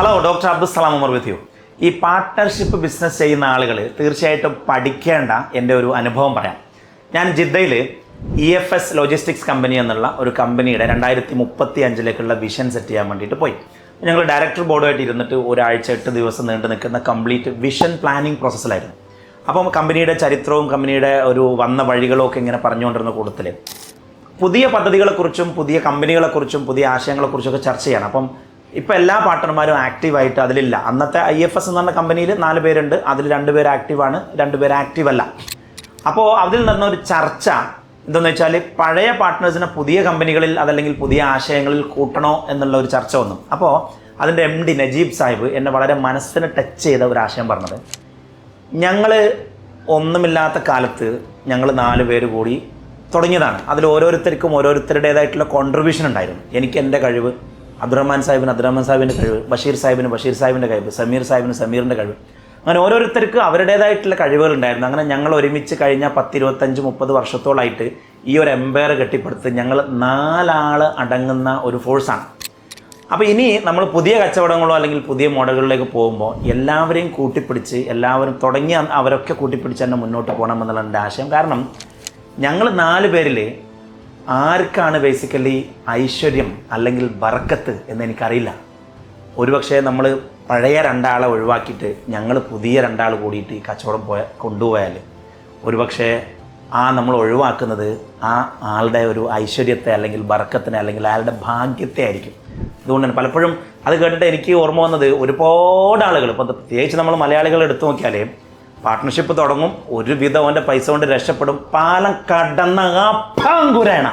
Hello doctor Abdussalam Umar with you ഈ partnership business ചെയ്യുന്ന ആളുകൾ തീർച്ചയായിട്ടും പഠിക്കേണ്ട എന്റെ ഒരു അനുഭവം പറയാം. ഞാൻ ജിദ്ദയിൽ E F S logistics company എന്നുള്ള ഒരു കമ്പനിയുടെ രണ്ടായിരത്തി മുപ്പത്തി അഞ്ചിലേക്കുള്ള വിഷൻ സെറ്റ് ചെയ്യാൻ വേണ്ടിയിട്ട് പോയി. ഞങ്ങൾ ഡയറക്ടർ ബോർഡുമായിട്ട് ഇരുന്നിട്ട് ഒരാഴ്ച എട്ട് ദിവസം നീണ്ടു നിൽക്കുന്ന കംപ്ലീറ്റ് വിഷൻ പ്ലാനിങ് പ്രോസസ്സിലായിരുന്നു അപ്പം കമ്പനിയുടെ ചരിത്രവും കമ്പനിയുടെ ഒരു വന്ന വഴികളും ഒക്കെ ഇങ്ങനെ പറഞ്ഞുകൊണ്ടിരുന്ന കൂട്ടത്തിൽ പുതിയ പദ്ധതികളെക്കുറിച്ചും പുതിയ കമ്പനികളെക്കുറിച്ചും പുതിയ ആശയങ്ങളെക്കുറിച്ചും ഒക്കെ ചർച്ച ചെയ്യണം. അപ്പം ഇപ്പം എല്ലാ പാർട്ട്ണർമാരും ആക്റ്റീവായിട്ട് അതിലില്ല. അന്നത്തെ ഐ എഫ് എസ് എന്ന് പറഞ്ഞ കമ്പനിയിൽ നാല് പേരുണ്ട്. അതിൽ രണ്ട് പേര് ആക്റ്റീവാണ് രണ്ട് പേര് ആക്റ്റീവ് അല്ല. അപ്പോൾ അതിൽ നടന്ന ഒരു ചർച്ച എന്താണെന്ന് വെച്ചാൽ പഴയ പാർട്ട്നേഴ്സിനെ പുതിയ കമ്പനികളിൽ അതല്ലെങ്കിൽ പുതിയ ആശയങ്ങളിൽ കൂട്ടണോ എന്നുള്ള ഒരു ചർച്ച വന്നു. അപ്പോൾ അതിന്റെ എം ഡി നജീബ് സാഹിബ് എന്നെ വളരെ മനസ്സിനെ ടച്ച് ചെയ്ത ഒരു ആശയം പറഞ്ഞത്. ഞങ്ങൾ ഒന്നുമില്ലാത്ത കാലത്ത് ഞങ്ങൾ നാല് പേര് കൂടി തുടങ്ങിയതാണ്. അതിൽ ഓരോരുത്തർക്കും ഓരോരുത്തരുടേതായിട്ടുള്ള കോൺട്രിബ്യൂഷൻ ഉണ്ടായിരുന്നു. എനിക്ക് എന്റെ കഴിവ് അബ്ദുറഹ്മാൻ സാഹിബിന് അബ്ദുറഹ്മാൻ സാഹിബിന്റെ കഴിവ് ബഷീർ സാഹിബിന് ബഷീർ സാഹിബിന്റെ കഴിവ് സമീർ സാഹിബിന് സമീറിന്റെ കഴിവ്. അങ്ങനെ ഓരോരുത്തർക്ക് അവരുടേതായിട്ടുള്ള കഴിവുകൾ ഉണ്ടായിരുന്നു. അങ്ങനെ ഞങ്ങൾ ഒരുമിച്ച് കഴിഞ്ഞ പത്തിരുപത്തഞ്ച് മുപ്പത് വർഷത്തോളായിട്ട് ഈ ഒരു എംപയർ കെട്ടിപ്പടുത്ത് ഞങ്ങൾ നാലാൾ അടങ്ങുന്ന ഒരു ഫോഴ്സാണ് അപ്പോൾ ഇനി നമ്മൾ പുതിയ കച്ചവടങ്ങളോ അല്ലെങ്കിൽ പുതിയ മോഡലുകളിലേക്ക് പോകുമ്പോൾ എല്ലാവരെയും കൂട്ടിപ്പിടിച്ച് എല്ലാവരും തുടങ്ങി അവരൊക്കെ കൂട്ടിപ്പിടിച്ച് തന്നെ മുന്നോട്ട് പോകണം എന്നുള്ള എന്റെ ആശയം. കാരണം ഞങ്ങൾ നാല് പേരിൽ ആർക്കാണ് ബേസിക്കലി ഐശ്വര്യം? അല്ലെങ്കിൽ ബർക്കത്ത് എന്ന് എനിക്കറിയില്ല ഒരുപക്ഷെ നമ്മൾ പഴയ രണ്ടാളെ ഒഴിവാക്കിയിട്ട് ഞങ്ങൾ പുതിയ രണ്ടാൾ കൂടിയിട്ട് ഈ കച്ചവടം പോയ കൊണ്ടുപോയാൽ ഒരുപക്ഷെ ആ നമ്മൾ ഒഴിവാക്കുന്നത് ആ ആളുടെ ഒരു ഐശ്വര്യത്തെ അല്ലെങ്കിൽ ബർക്കത്തിനെ അല്ലെങ്കിൽ അയാളുടെ ഭാഗ്യത്തെ ആയിരിക്കും. അതുകൊണ്ട് തന്നെ പലപ്പോഴും അത് കേട്ടിട്ട് എനിക്ക് ഓർമ്മ വന്നത് ഒരുപാട് ആളുകൾ ഇപ്പോൾ പ്രത്യേകിച്ച് നമ്മൾ മലയാളികൾ എടുത്തു നോക്കിയാൽ പാർട്ട്ണർഷിപ്പ് തുടങ്ങും ഒരുവിധം അവന്റെ പൈസ കൊണ്ട് രക്ഷപ്പെടും. പാലം കടന്ന ആ പാങ്കുരേണ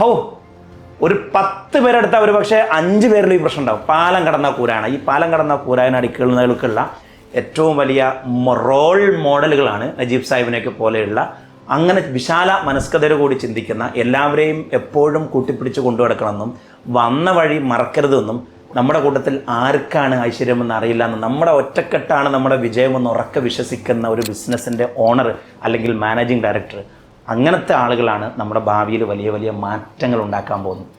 ഹൗ ഒരു പത്ത് പേരെടുത്താൽ ഒരു പക്ഷേ അഞ്ച് പേരിൽ ഈ പ്രശ്നം ഉണ്ടാവും. പാലം കടന്ന കൂരാണ്. ഈ പാലം കടന്ന കൂരായന അടിക്കുന്നവർക്കുള്ള ഏറ്റവും വലിയ റോൾ മോഡലുകളാണ് നജീബ് സാഹിബിനെയൊക്കെ പോലെയുള്ള അങ്ങനെ വിശാല മനസ്കതയോട് കൂടി ചിന്തിക്കുന്ന എല്ലാവരെയും എപ്പോഴും കൂട്ടിപ്പിടിച്ച് കൊണ്ടുനടക്കണമെന്നും വന്ന വഴി മറക്കരുതെന്നും നമ്മുടെ കൂട്ടത്തിൽ ആർക്കാണ് ഐശ്വര്യമെന്ന് അറിയില്ല എന്ന് നമ്മുടെ ഒറ്റക്കെട്ടാണ് നമ്മുടെ വിജയമെന്ന് ഉറക്കെ വിശ്വസിക്കുന്ന ഒരു ബിസിനസ്സിന്റെ ഓണർ അല്ലെങ്കിൽ മാനേജിംഗ് ഡയറക്ടർ അങ്ങനത്തെ ആളുകളാണ് നമ്മുടെ ഭാവിയിൽ വലിയ വലിയ മാറ്റങ്ങൾ ഉണ്ടാക്കാൻ പോകുന്നത്.